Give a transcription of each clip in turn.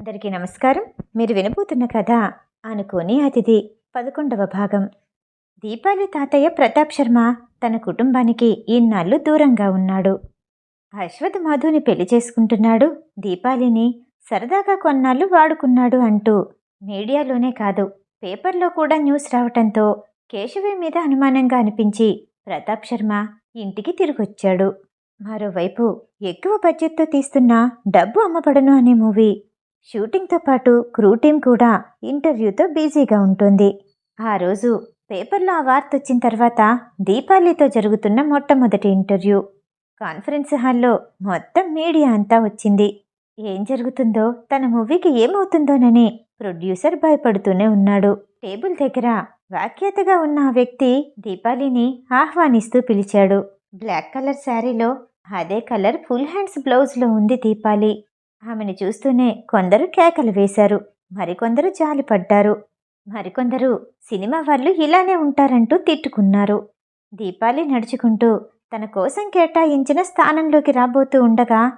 అందరికీ నమస్కారం. మీరు వినబోతున్న కథ అనుకోని అతిథి పదకొండవ భాగం. దీపాలి తాతయ్య ప్రతాప్ శర్మ తన కుటుంబానికి ఇన్నాళ్ళు దూరంగా ఉన్నాడు. అశ్వథ్ మాధుని పెళ్ళి చేసుకుంటున్నాడు. దీపాలిని సరదాగా కొన్నాళ్ళు వాడుకున్నాడు అంటూ మీడియాలోనే కాదు పేపర్లో కూడా న్యూస్ రావటంతో కేశవి మీద అనుమానంగా అనిపించి ప్రతాప్ శర్మ ఇంటికి తిరిగొచ్చాడు. మరోవైపు ఎక్కువ బడ్జెట్తో తీస్తున్న డబ్బు అమ్మబడను అనే మూవీ షూటింగ్తో పాటు క్రూ టీం కూడా ఇంటర్వ్యూతో బిజీగా ఉంటుంది. ఆ రోజు పేపర్లో ఆ వార్త వచ్చిన తర్వాత దీపాలితో జరుగుతున్న మొట్టమొదటి ఇంటర్వ్యూ. కాన్ఫరెన్స్ హాల్లో మొత్తం మీడియా అంతా వచ్చింది. ఏం జరుగుతుందో తన మూవీకి ఏమవుతుందోనని ప్రొడ్యూసర్ భయపడుతూనే ఉన్నాడు. టేబుల్ దగ్గర వ్యాఖ్యాతగా ఉన్న ఆ వ్యక్తి దీపాలిని ఆహ్వానిస్తూ పిలిచాడు. బ్లాక్ కలర్ శారీలో అదే కలర్ ఫుల్ హ్యాండ్స్ బ్లౌజ్లో ఉంది దీపాలి. ఆమెను చూస్తూనే కొందరు కేకలు వేశారు. మరికొందరు జాలిపడ్డారు. మరికొందరు సినిమా వాళ్ళు ఇలానే ఉంటారంటూ తిట్టుకున్నారు. దీపాలి నడుచుకుంటూ తన కోసం కేటాయించిన స్థానంలోకి రాబోతూ ఉండగా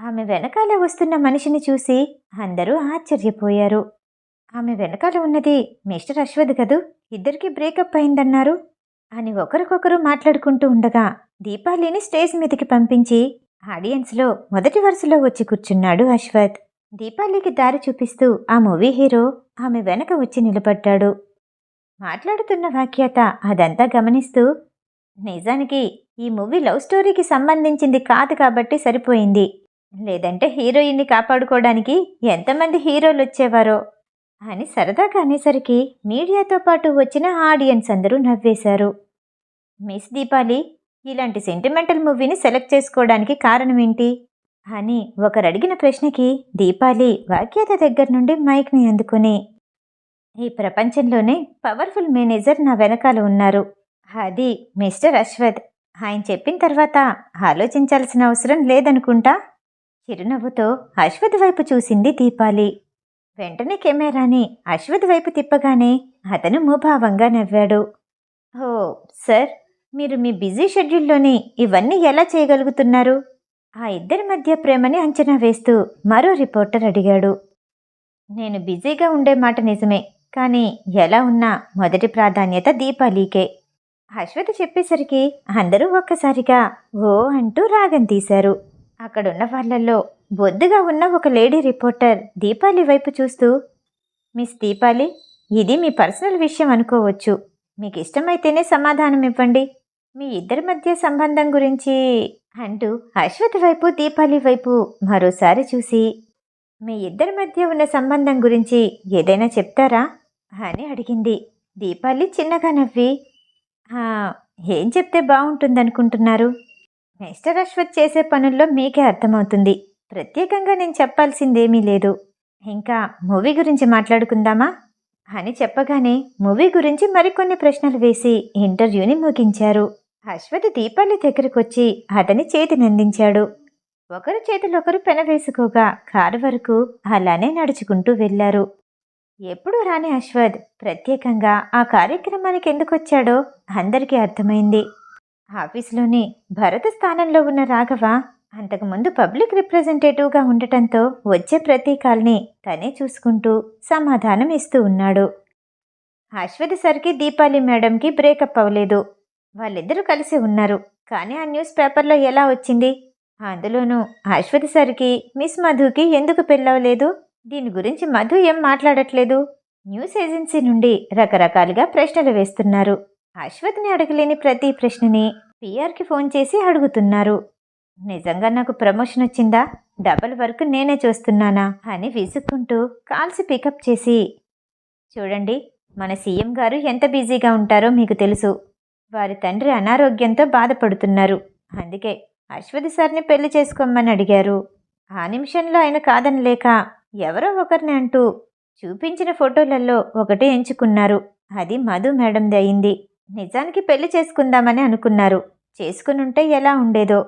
ఆమె వెనకాల వస్తున్న మనిషిని చూసి అందరూ ఆశ్చర్యపోయారు. ఆమె వెనకాల ఉన్నది మిస్టర్ అశ్వథ్ కదూ? ఇద్దరికి బ్రేకప్ అయిందన్నారు. అని ఒకరికొకరు మాట్లాడుకుంటూ ఉండగా దీపాలిని స్టేజ్ మీదకి పంపించి ఆడియన్స్లో మొదటి వరుసలో వచ్చి కూర్చున్నాడు అశ్వత్. దీపాలికి దారి చూపిస్తూ ఆ మూవీ హీరో ఆమె వెనక వచ్చి నిలబడ్డాడు. మాట్లాడుతున్న వాక్యత అదంతా గమనిస్తూ నిజానికి ఈ మూవీ లవ్ స్టోరీకి సంబంధించింది కాదు కాబట్టి సరిపోయింది. లేదంటే హీరోయిన్ని కాపాడుకోవడానికి ఎంతమంది హీరోలు వచ్చేవారో? అని సరదాగా అనేసరికి మీడియాతో పాటు వచ్చిన ఆడియన్స్ అందరూ నవ్వేశారు. మిస్ దీపాలి ఇలాంటి సెంటిమెంటల్ మూవీని సెలెక్ట్ చేసుకోవడానికి కారణం ఏంటి? అని ఒకరు అడిగిన ప్రశ్నకి దీపాలి వాక్యత దగ్గర నుండి మైక్ని అందుకుని ఈ ప్రపంచంలోనే పవర్ఫుల్ మేనేజర్ నా వెనకాల ఉన్నారు. అది మిస్టర్ అశ్వథ్ ఆయన చెప్పిన తర్వాత ఆలోచించాల్సిన అవసరం లేదనుకుంటా? చిరునవ్వుతో అశ్వథ్ వైపు చూసింది దీపాలి. వెంటనే కెమెరాని అశ్వథ్ వైపు తిప్పగానే అతను ముభావంగా నవ్వాడు. ఓ సార్ మీరు మీ బిజీ షెడ్యూల్లోని ఇవన్నీ ఎలా చేయగలుగుతున్నారు? ఆ ఇద్దరి మధ్య ప్రేమని అంచనా వేస్తూ మరో రిపోర్టర్ అడిగాడు. నేను బిజీగా ఉండే మాట నిజమే కానీ ఎలా ఉన్నా మొదటి ప్రాధాన్యత దీపాలీకే. అశ్వతి చెప్పేసరికి అందరూ ఒక్కసారిగా ఓ అంటూ రాగం తీశారు. అక్కడున్న వాళ్ళల్లో బొద్దుగా ఉన్న ఒక లేడీ రిపోర్టర్ దీపాలి వైపు చూస్తూ మిస్ దీపాలి ఇది మీ పర్సనల్ విషయం అనుకోవచ్చు. మీకు ఇష్టమైతేనే సమాధానం ఇవ్వండి మీ ఇద్దరి మధ్య సంబంధం గురించి అంటూ అశ్వతి వైపు దీపాలి వైపు మరోసారి చూసి మీ ఇద్దరి మధ్య ఉన్న సంబంధం గురించి ఏదైనా చెప్తారా? అని అడిగింది. దీపాలి చిన్నగా నవ్వి ఏం చెప్తే బాగుంటుందనుకుంటున్నారు? మిస్టర్ అశ్వత్ చేసే పనుల్లో మీకే అర్థమవుతుంది. ప్రత్యేకంగా నేను చెప్పాల్సిందేమీ లేదు. ఇంకా మూవీ గురించి మాట్లాడుకుందామా? అని చెప్పగానే మూవీ గురించి మరికొన్ని ప్రశ్నలు వేసి ఇంటర్వ్యూని ముగించారు. అశ్వథ్ దీపాన్ని దగ్గరకు వచ్చి అతని చేతిని అందించాడు ఒకరు చేతిలో ఒకరు పెనవేసుకోగా కారు వరకు అలానే నడుచుకుంటూ వెళ్ళారు ఎప్పుడు రాని అశ్వథ్ ప్రత్యేకంగా ఆ కార్యక్రమానికి ఎందుకు వచ్చాడో అందరికీ అర్థమైంది. ఆఫీసులోని భరత స్థానంలో ఉన్న రాఘవ అంతకుముందు పబ్లిక్ రిప్రజెంటేటివ్గా ఉండటంతో వచ్చే ప్రతీకాల్ని తనే చూసుకుంటూ సమాధానం ఇస్తూ ఉన్నాడు. అశ్వథ్ సరికి దీపాలి మేడంకి బ్రేకప్ అవ్వలేదు. వాళ్ళిద్దరూ కలిసి ఉన్నారు. కానీ ఆ న్యూస్ పేపర్లో ఎలా వచ్చింది? అందులోనూ అశ్వతి సరికి మిస్ మధుకి ఎందుకు పెళ్ళవలేదు? దీని గురించి మధు ఏం మాట్లాడట్లేదు? న్యూస్ ఏజెన్సీ నుండి రకరకాలుగా ప్రశ్నలు వేస్తున్నారు. అశ్వతిని అడగలేని ప్రతి ప్రశ్నని పిఆర్కి ఫోన్ చేసి అడుగుతున్నారు. నిజంగా నాకు ప్రమోషన్ వచ్చిందా? డబల్ వర్క్ నేనే చూస్తున్నానా? అని విసుక్కుంటూ కాల్స్ పికప్ చేసి చూడండి మన సీఎం గారు ఎంత బిజీగా ఉంటారో మీకు తెలుసు. వారి తండ్రి అనారోగ్యంతో బాధపడుతున్నారు. అందుకే అశ్వతి సార్ని పెళ్ళి చేసుకోమని అడిగారు. ఆ నిమిషంలో ఆయన కాదనలేక ఎవరో ఒకరిని అంటూ చూపించిన ఫోటోలలో ఒకటి ఎంచుకున్నారు. అది మధు మేడంది అయింది. నిజానికి పెళ్ళి చేసుకుందామని అనుకున్నారు. చేసుకునుంటే ఎలా ఉండేదో.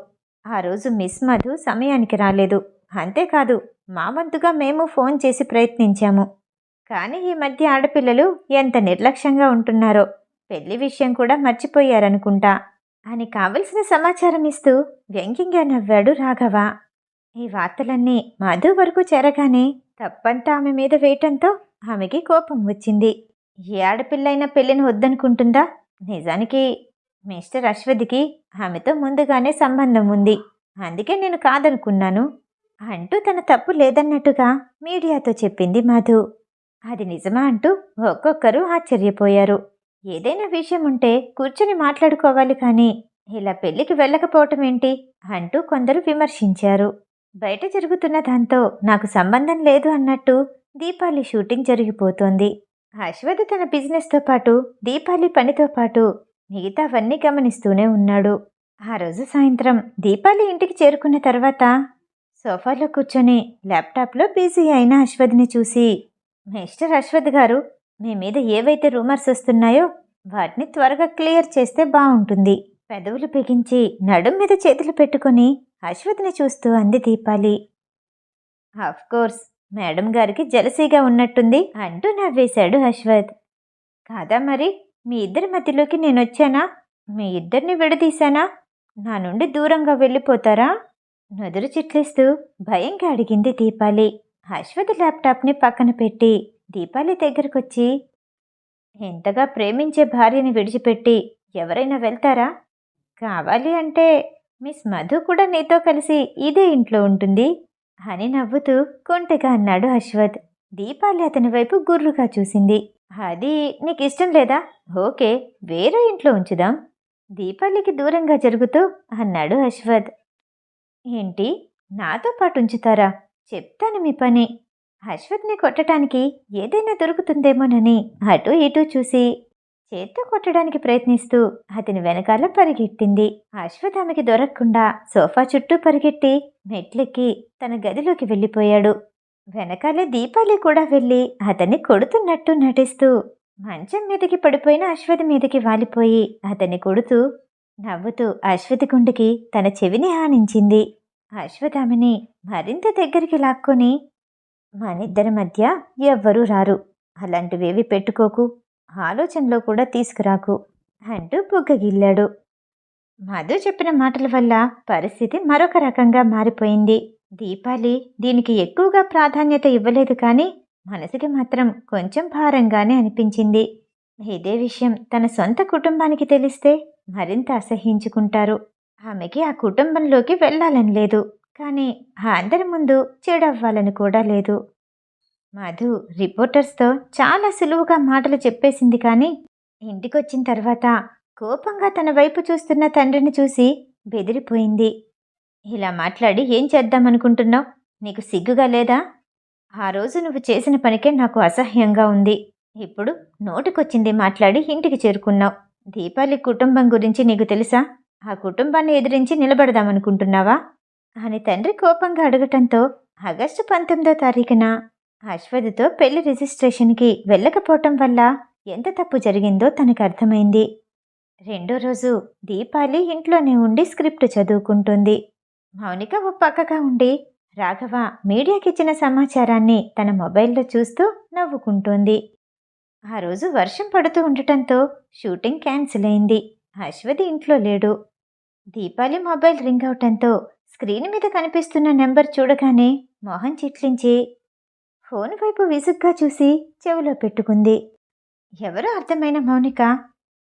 ఆ రోజు మిస్ మధు సమయానికి రాలేదు. అంతేకాదు మా వంతుగా మేము ఫోన్ చేసి ప్రయత్నించాము. కానీ ఈ మధ్య ఆడపిల్లలు ఎంత నిర్లక్ష్యంగా ఉంటున్నారో. పెళ్ళి విషయం కూడా మర్చిపోయారనుకుంటా. అని కావలసిన సమాచారం ఇస్తూ వ్యంగ్యంగా నవ్వాడు రాఘవ. ఈ వార్తలన్నీ మధు వరకు చేరగానే తప్పంతా ఆమె మీద వేయటంతో ఆమెకి కోపం వచ్చింది. ఏ ఆడపిల్లైనా పెళ్ళిని వద్దనుకుంటుందా? నిజానికి మిస్టర్ అశ్వథ్కి ఆమెతో ముందుగానే సంబంధం ఉంది. అందుకే నేను కాదనుకున్నాను. అంటూ తన తప్పు లేదన్నట్టుగా మీడియాతో చెప్పింది మధు. అది నిజమా అంటూ ఒక్కొక్కరు ఆశ్చర్యపోయారు. ఏదైనా విషయం ఉంటే కూర్చొని మాట్లాడుకోవాలి కానీ ఇలా పెళ్ళికి వెళ్ళకపోవటం ఏంటి అంటూ కొందరు విమర్శించారు. బయట జరుగుతున్న దాంతో నాకు సంబంధం లేదు అన్నట్టు దీపాలి షూటింగ్ జరిగిపోతోంది. అశ్వథ్ తన బిజినెస్తో పాటు దీపాలి పనితో పాటు మిగతావన్నీ గమనిస్తూనే ఉన్నాడు. ఆ రోజు సాయంత్రం దీపాలి ఇంటికి చేరుకున్న తర్వాత సోఫాలో కూర్చొని ల్యాప్టాప్లో బిజీ అయిన అశ్వథ్ని చూసి మిస్టర్ అశ్వథ్ గారు మీ మీద ఏవైతే రూమర్స్ వస్తున్నాయో వాటిని త్వరగా క్లియర్ చేస్తే బాగుంటుంది పెదవులు బిగించి నడుం మీద చేతులు పెట్టుకొని అశ్వతిని చూస్తూ అంది దీపాలి. కోర్స్ మేడం గారికి జలసీగా ఉన్నట్టుంది అంటూ నవ్వేశాడు అశ్వత్. కాదా మరి? మీ ఇద్దరి మధ్యలోకి నేను వచ్చానా మీ ఇద్దరిని విడదీశానా? నా నుండి దూరంగా వెళ్ళిపోతారా? నుదురు చిట్లిస్తూ భయంగా అడిగింది దీపాలి. అశ్వత్ ల్యాప్టాప్ని పక్కన పెట్టి దీపాలి దగ్గరకొచ్చి ఎంతగా ప్రేమించే భార్యని విడిచిపెట్టి ఎవరైనా వెళ్తారా? కావాలి అంటే మిస్ మధు కూడా నీతో కలిసి ఇదే ఇంట్లో ఉంటుంది అని నవ్వుతూ కొంటగా అన్నాడు అశ్వత్. దీపాలి అతని వైపు గుర్రుగా చూసింది. అది నీకు ఇష్టం లేదా? ఓకే వేరే ఇంట్లో ఉంచుదాం. దీపాలికి దూరంగా జరుగుతూ అన్నాడు అశ్వత్. ఏంటి? నాతో పాటు ఉంచుతారా? చెప్తాను మీ పని. అశ్వత్ని కొట్టడానికి ఏదైనా దొరుకుతుందేమోనని అటు ఇటు చూసి చేత్తో కొట్టడానికి ప్రయత్నిస్తూ అతని వెనకాల పరిగెట్టింది. అశ్వత్ ఆమెకి దొరకకుండా సోఫా చుట్టూ పరిగెట్టి మెట్లెక్కి తన గదిలోకి వెళ్ళిపోయాడు. వెనకాలే దీపాలి కూడా వెళ్ళి అతన్ని కొడుతున్నట్టు నటిస్తూ మంచం మీదకి పడిపోయిన అశ్వతి మీదకి వాలిపోయి అతన్ని కొడుతూ నవ్వుతూ అశ్వతి గుండెకి తన చెవిని హానించింది అశ్వత్ ఆమెని మరింత దగ్గరికి లాక్కొని మనిద్దరి మధ్య ఎవ్వరూ రారు. అలాంటివేవి పెట్టుకోకు. ఆలోచనలో కూడా తీసుకురాకు అంటూ బుగ్గగిల్లాడు. మధు చెప్పిన మాటల వల్ల పరిస్థితి మరొక రకంగా మారిపోయింది. దీపాలి దీనికి ఎక్కువగా ప్రాధాన్యత ఇవ్వలేదు కానీ మనసుకి మాత్రం కొంచెం భారంగానే అనిపించింది. ఇదే విషయం తన సొంత కుటుంబానికి తెలిస్తే మరింత అసహించుకుంటారు ఆమెకి ఆ కుటుంబంలోకి వెళ్ళాలని లేదు. కానీ అందరి ముందు చెడవ్వాలని కూడా లేదు. మధు రిపోర్టర్స్తో చాలా సులువుగా మాటలు చెప్పేసింది కానీ ఇంటికొచ్చిన తర్వాత కోపంగా తన వైపు చూస్తున్న తండ్రిని చూసి బెదిరిపోయింది. ఇలా మాట్లాడి ఏం చేద్దామనుకుంటున్నావు? నీకు సిగ్గుగా లేదా? ఆ రోజు నువ్వు చేసిన పనికే నాకు అసహ్యంగా ఉంది. ఇప్పుడు నోటికొచ్చింది మాట్లాడి ఇంటికి చేరుకున్నావు. దీపాలి కుటుంబం గురించి నీకు తెలుసా? ఆ కుటుంబాన్ని ఎదిరించి నిలబడదామనుకుంటున్నావా? అని తండ్రి కోపంగా అడగటంతో ఆగస్టు పంతొమ్మిదో తారీఖున అశ్వథితో పెళ్ళి రిజిస్ట్రేషన్కి వెళ్ళకపోవటం వల్ల ఎంత తప్పు జరిగిందో తనకు అర్థమైంది. రెండో రోజు దీపాలి ఇంట్లోనే ఉండి స్క్రిప్ట్ చదువుకుంటుంది. మౌనిక ఓ పక్కగా ఉండి రాఘవ మీడియాకిచ్చిన సమాచారాన్ని తన మొబైల్లో చూస్తూ నవ్వుకుంటోంది. ఆ రోజు వర్షం పడుతూ ఉండటంతో షూటింగ్ క్యాన్సిల్ అయింది. అశ్వథి ఇంట్లో లేడు. దీపాలి మొబైల్ రింగ్ అవటంతో స్క్రీన్ మీద కనిపిస్తున్న నెంబర్ చూడగానే మొహం చిట్లించి ఫోన్ వైపు విసుగ్గా చూసి చెవిలో పెట్టుకుంది. ఎవరో అర్థమైన మౌనిక?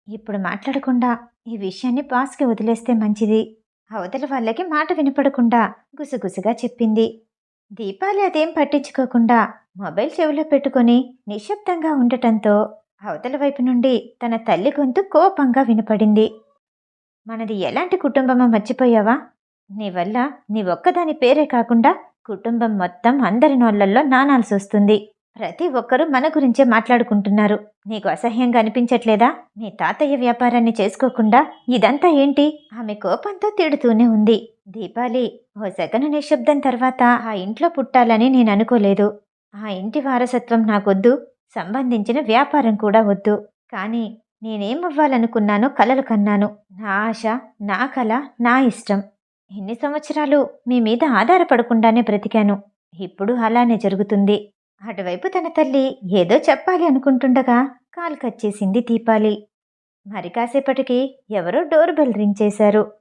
ఇప్పుడు మాట్లాడకుండా ఈ విషయాన్ని బాస్కి వదిలేస్తే మంచిది. అవతల వాళ్ళకి మాట వినపడకుండా గుసగుసగా చెప్పింది. దీపాలి అదేం పట్టించుకోకుండా మొబైల్ చెవిలో పెట్టుకొని నిశ్శబ్దంగా ఉండటంతో అవతల వైపు నుండి తన తల్లి గొంతు కోపంగా వినపడింది. మనది ఎలాంటి కుటుంబమో మర్చిపోయావా? నీ వల్ల నీ ఒక్కదాని పేరే కాకుండా కుటుంబం మొత్తం అందరి నోళ్ళల్లో నానాల్సి వస్తుంది. ప్రతి ఒక్కరూ మన గురించే మాట్లాడుకుంటున్నారు. నీకు అసహ్యంగా అనిపించట్లేదా? మీ తాతయ్య వ్యాపారాన్ని చేసుకోకుండా ఇదంతా ఏంటి? ఆమె కోపంతో తిడుతూనే ఉంది. దీపాలి ఓ సెకను నిశ్శబ్దం తర్వాత ఆ ఇంట్లో పుట్టాలని నేను అనుకోలేదు. ఆ ఇంటి వారసత్వం నాకొద్దు సంబంధించిన వ్యాపారం కూడా వద్దు. కానీ నేనేమవ్వాలనుకున్నానో కలలు కన్నాను. నా ఆశ నా కల నా ఇష్టం. ఎన్ని సంవత్సరాలు మీ మీద ఆధారపడకుండానే బ్రతికాను. ఇప్పుడు అలానే జరుగుతుంది. అటువైపు తన తల్లి ఏదో చెప్పాలి అనుకుంటుండగా కాలు కచ్చేసింది దీపాలి. మరి కాసేపటికి ఎవరో డోర్ బెల్ రింగ్ చేశారు.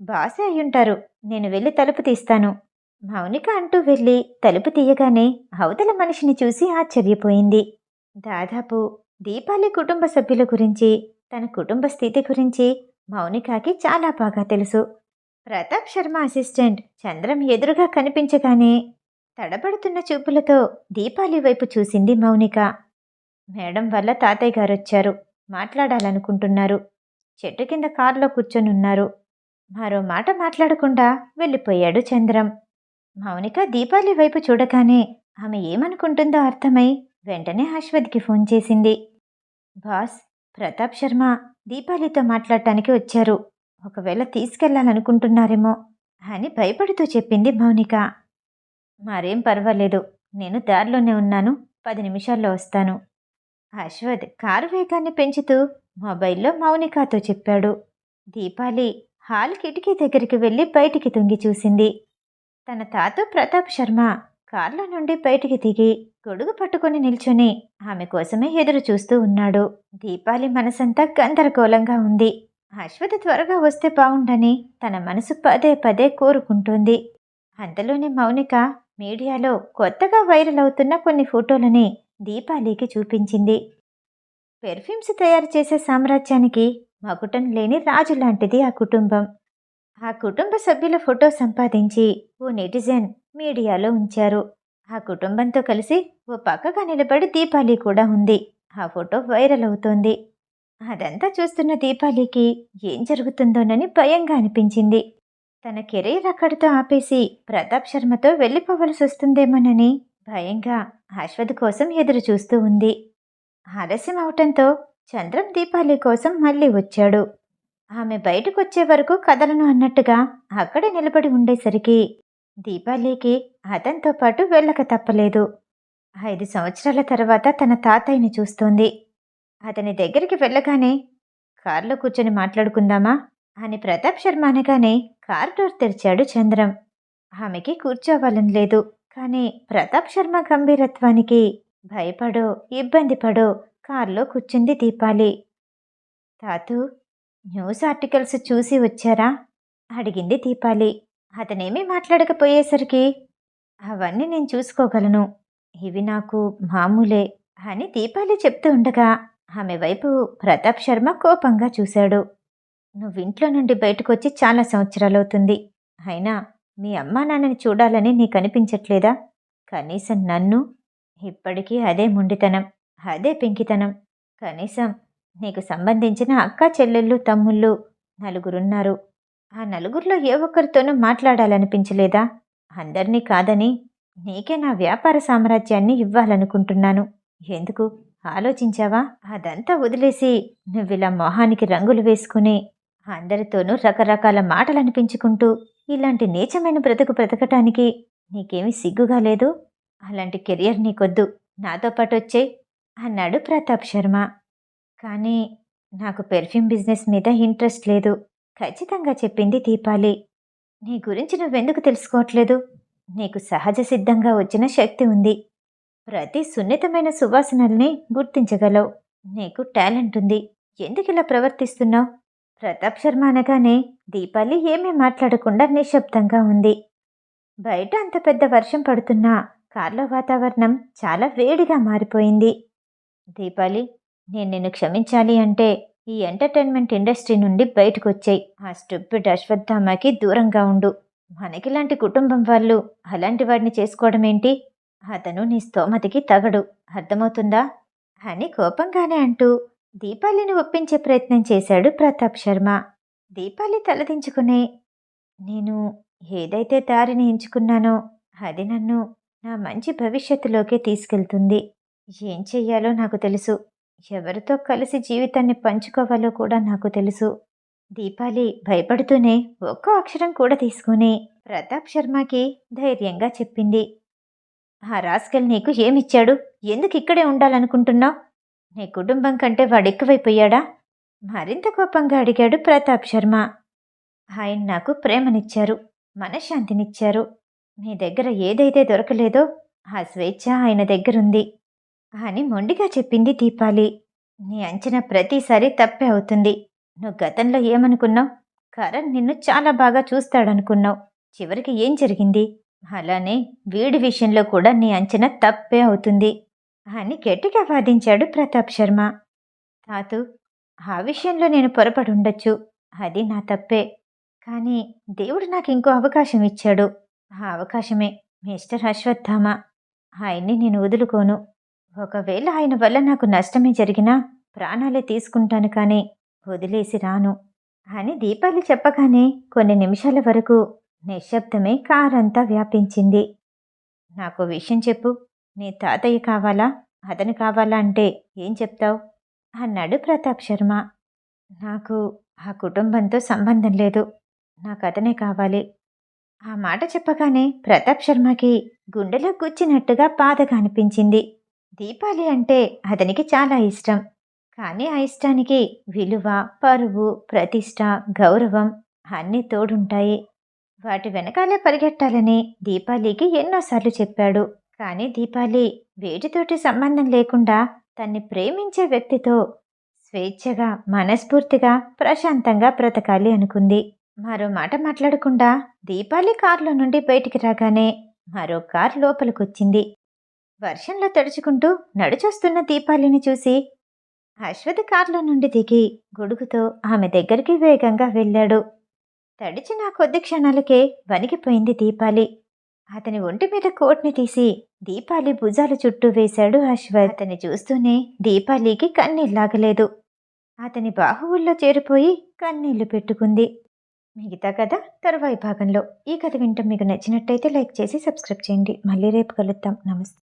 బాసే అయ్యుంటారు. నేను వెళ్ళి తలుపు తీస్తాను. మౌనిక అంటూ వెళ్ళి తలుపు తీయగానే అవతల మనిషిని చూసి ఆశ్చర్యపోయింది. దాదాపు దీపాలి కుటుంబ సభ్యుల గురించి తన కుటుంబ స్థితి గురించి మౌనికాకి చాలా బాగా తెలుసు. ప్రతాప్ శర్మ అసిస్టెంట్. చంద్రం ఎదురుగా కనిపించగానే తడబడుతున్న చూపులతో దీపాలి వైపు చూసింది మౌనిక. మేడం వల్ల తాతయ్య గారు వచ్చారు. మాట్లాడాలనుకుంటున్నారు. చెట్టు కింద కారులో కూర్చొనున్నారు. మరో మాట మాట్లాడకుండా వెళ్ళిపోయాడు చంద్రం. మౌనిక దీపాలి వైపు చూడగానే ఆమె ఏమనుకుంటుందో అర్థమై వెంటనే అశ్వథ్కి ఫోన్ చేసింది. బాస్ ప్రతాప్ శర్మ దీపాలితో మాట్లాడటానికి వచ్చారు. ఒకవేళ తీసుకెళ్ళాలనుకుంటున్నారేమో అని భయపడుతూ చెప్పింది మౌనిక. మరేం పర్వాలేదు నేను దారిలోనే ఉన్నాను పది నిమిషాల్లో వస్తాను. అశ్వథ్ కారు వేగాన్ని పెంచుతూ మొబైల్లో మౌనికాతో చెప్పాడు. దీపాలి హాల్ కిటికీ దగ్గరికి వెళ్ళి బయటికి తుంగి చూసింది. తన తాత ప్రతాప్ శర్మ కార్లో నుండి బయటికి దిగి గొడుగు పట్టుకొని నిల్చొని ఆమె కోసమే ఎదురు చూస్తూ ఉన్నాడు. దీపాలి మనసంతా గందరగోళంగా ఉంది. అశ్వథ త్వరగా వస్తే బాగుండని తన మనసు పదే పదే కోరుకుంటుంది. అంతలోనే మౌనిక మీడియాలో కొత్తగా వైరల్ అవుతున్న కొన్ని ఫోటోలని దీపాలికి చూపించింది. పెర్ఫ్యూమ్స్ తయారు చేసే సామ్రాజ్యానికి మకుటం లేని రాజు లాంటిది ఆ కుటుంబం. ఆ కుటుంబ సభ్యుల ఫోటో సంపాదించి ఓ నెటిజన్ మీడియాలో ఉంచారు. ఆ కుటుంబంతో కలిసి ఓ పక్కగా నిలబడి దీపాలి కూడా ఉంది. ఆ ఫోటో వైరల్ అవుతోంది. అదంతా చూస్తున్న దీపాలికి ఏం జరుగుతుందోనని భయంగా అనిపించింది. తన కెరీర్ అక్కడితో ఆపేసి ప్రతాప్ శర్మతో వెళ్ళిపోవలసి వస్తుందేమోనని భయంగా అశ్వథ్ కోసం ఎదురు చూస్తూ ఉంది. ఆలస్యం అవటంతో చంద్రం దీపాలి కోసం మళ్ళీ వచ్చాడు. ఆమె బయటకు వచ్చే వరకు కదలను అన్నట్టుగా అక్కడే నిలబడి ఉండేసరికి దీపాలికి అతనితో పాటు వెళ్ళక తప్పలేదు. ఐదు సంవత్సరాల తర్వాత తన తాతయ్యని చూస్తోంది. అతని దగ్గరికి వెళ్ళగానే కారులో కూర్చొని మాట్లాడుకుందామా? అని ప్రతాప్ శర్మ అనగానే కార్ డోర్ తెరిచాడు చంద్రం. ఆమెకి కూర్చోవాలని లేదు కానీ ప్రతాప్ శర్మ గంభీరత్వానికి భయపడో ఇబ్బంది పడో కారులో కూర్చుంది దీపాలి. తాతూ న్యూస్ ఆర్టికల్స్ చూసి వచ్చారా? అడిగింది దీపాలి. అతనేమీ మాట్లాడకపోయేసరికి అవన్నీ నేను చూసుకోగలను. ఇవి నాకు మామూలే అని దీపాలి చెప్తూ ఉండగా ఆమె వైపు ప్రతాప్ శర్మ కోపంగా చూశాడు. నువ్వింట్లో నుండి బయటకొచ్చి చాలా సంవత్సరాలవుతుంది. అయినా మీ అమ్మా నాన్నని చూడాలని నీకు అనిపించట్లేదా కనీసం నన్ను ఇప్పటికీ అదే మొండితనం అదే పెంకితనం. కనీసం నీకు సంబంధించిన అక్క చెల్లెళ్ళు తమ్ముళ్ళు నలుగురున్నారు. ఆ నలుగురిలో ఏ ఒక్కరితోనూ మాట్లాడాలనిపించలేదా? అందరినీ కాదని నీకే నా వ్యాపార సామ్రాజ్యాన్ని ఇవ్వాలనుకుంటున్నాను. ఎందుకు? ఆలోచించావా? అదంతా వదిలేసి నువ్విలా మొహానికి రంగులు వేసుకుని అందరితోనూ రకరకాల మాటలు అనిపించుకుంటూ ఇలాంటి నీచమైన బ్రతుకు బ్రతకటానికి నీకేమీ సిగ్గుగా లేదు? అలాంటి కెరియర్ నీకొద్దు. నాతో పాటు వచ్చే అన్నాడు ప్రతాప్ శర్మ. కానీ నాకు పెర్ఫ్యూమ్ బిజినెస్ మీద ఇంట్రెస్ట్ లేదు. ఖచ్చితంగా చెప్పింది దీపాలి. నీ గురించి నువ్వెందుకు తెలుసుకోవట్లేదు? నీకు సహజ సిద్ధంగా వచ్చిన శక్తి ఉంది. ప్రతి సున్నితమైన సువాసనల్ని గుర్తించగలవు. నీకు టాలెంట్ ఉంది. ఎందుకు ఇలా ప్రవర్తిస్తున్నావు? ప్రతాప్ శర్మ అనగానే దీపాలి ఏమీ మాట్లాడకుండా నిశ్శబ్దంగా ఉంది. బయట అంత పెద్ద వర్షం పడుతున్నా కార్లో వాతావరణం చాలా వేడిగా మారిపోయింది. దీపాలి నేను నిన్ను క్షమించాలి అంటే ఈ ఎంటర్టైన్మెంట్ ఇండస్ట్రీ నుండి బయటకు వచ్చాయి ఆ స్టూపిడ్ అశ్వత్థామకి దూరంగా ఉండు. మనకిలాంటి కుటుంబం వాళ్ళు అలాంటి వాడిని చేసుకోవడం ఏంటి అతను నీ స్తోమతికి తగడు. అర్థమవుతుందా? అని కోపంగానే అంటూ దీపాలిని ఒప్పించే ప్రయత్నం చేశాడు ప్రతాప్ శర్మ. దీపాలి తలదించుకునే నేను ఏదైతే దారిని ఎంచుకున్నానో అది నన్ను నా మంచి భవిష్యత్తులోకే తీసుకెళ్తుంది. ఏం చెయ్యాలో నాకు తెలుసు. ఎవరితో కలిసి జీవితాన్ని పంచుకోవాలో కూడా నాకు తెలుసు. దీపాలి భయపడుతూనే ఒక్కో అక్షరం కూడా తీసుకుని ప్రతాప్ శర్మకి ధైర్యంగా చెప్పింది. ఆ రాస్కల్ నీకు ఏమిచ్చాడు? ఎందుకు ఇక్కడే ఉండాలనుకుంటున్నావు? నీ కుటుంబం కంటే వాడు ఎక్కువైపోయాడా మరింత కోపంగా అడిగాడు ప్రతాప్ శర్మ. ఆయన నాకు ప్రేమనిచ్చారు మనశ్శాంతినిచ్చారు. మీ దగ్గర ఏదైతే దొరకలేదో ఆ స్వేచ్ఛ ఆయన దగ్గరుంది అని మొండిగా చెప్పింది దీపాలి. నీ అంచనా ప్రతిసారి తప్పే అవుతుంది. నువ్వు గతంలో ఏమనుకున్నావు? కరణ్ నిన్ను చాలా బాగా చూస్తాడనుకున్నావు. చివరికి ఏం జరిగింది? అలానే వీడి విషయంలో కూడా నీ అంచనా తప్పే అవుతుంది అని గట్టిగా వాదించాడు ప్రతాప్ శర్మ. తాతు ఆ విషయంలో నేను పొరపడి ఉండొచ్చు. అది నా తప్పే. కానీ దేవుడు నాకు ఇంకో అవకాశం ఇచ్చాడు. ఆ అవకాశమే మిస్టర్ అశ్వత్థామ. ఆయన్ని నేను వదులుకోను. ఒకవేళ ఆయన వల్ల నాకు నష్టమే జరిగినా ప్రాణాలే తీసుకుంటాను కానీ వదిలేసి రాను అని దీపాలు చెప్పగానే కొన్ని నిమిషాల వరకు నిశ్శబ్దమే కారంతా వ్యాపించింది. నాకు విషయం చెప్పు. నీ తాతయ్య కావాలా? అతను కావాలా అంటే ఏం చెప్తావు? అన్నాడు ప్రతాప్ శర్మ. నాకు ఆ కుటుంబంతో సంబంధం లేదు. నాకు అతనే కావాలి. ఆ మాట చెప్పగానే ప్రతాప్ శర్మకి గుండెలో గుచ్చినట్టుగా బాధగా అనిపించింది. దీపాలి అంటే అతనికి చాలా ఇష్టం. కానీ ఆ ఇష్టానికి విలువ పరువు ప్రతిష్ట గౌరవం అన్నీ తోడుంటాయి. వాటి వెనకాలే పరిగెట్టాలని దీపాలికి ఎన్నోసార్లు చెప్పాడు. కానీ దీపాలి వేటితోటి సంబంధం లేకుండా తన్ని ప్రేమించే వ్యక్తితో స్వేచ్ఛగా మనస్ఫూర్తిగా ప్రశాంతంగా బ్రతకాలి అనుకుంది. మరో మాట మాట్లాడకుండా దీపాలి కారులో నుండి బయటికి రాగానే మరో కార్ లోపలికొచ్చింది. వర్షంలో తడుచుకుంటూ నడుచొస్తున్న దీపాలిని చూసి అశ్వథ్ కారులో నుండి దిగి గొడుగుతో ఆమె దగ్గరికి వేగంగా వెళ్ళాడు. తడిచిన కొద్ది క్షణాలకే వణికిపోయింది దీపాలి. అతని ఒంటి మీద కోట్ని తీసి దీపాలి భుజాల చుట్టూ వేశాడు అశ్వత్. అతన్ని చూస్తూనే దీపాలికి కన్నీళ్ళాగలేదు అతని బాహువుల్లో చేరిపోయి కన్నీళ్ళు పెట్టుకుంది. మిగతా కథ తరువాయి భాగంలో. ఈ కథ వింటం మీకు నచ్చినట్టయితే లైక్ చేసి సబ్స్క్రైబ్ చేయండి. మళ్ళీ రేపు కలుద్దాం. నమస్తే.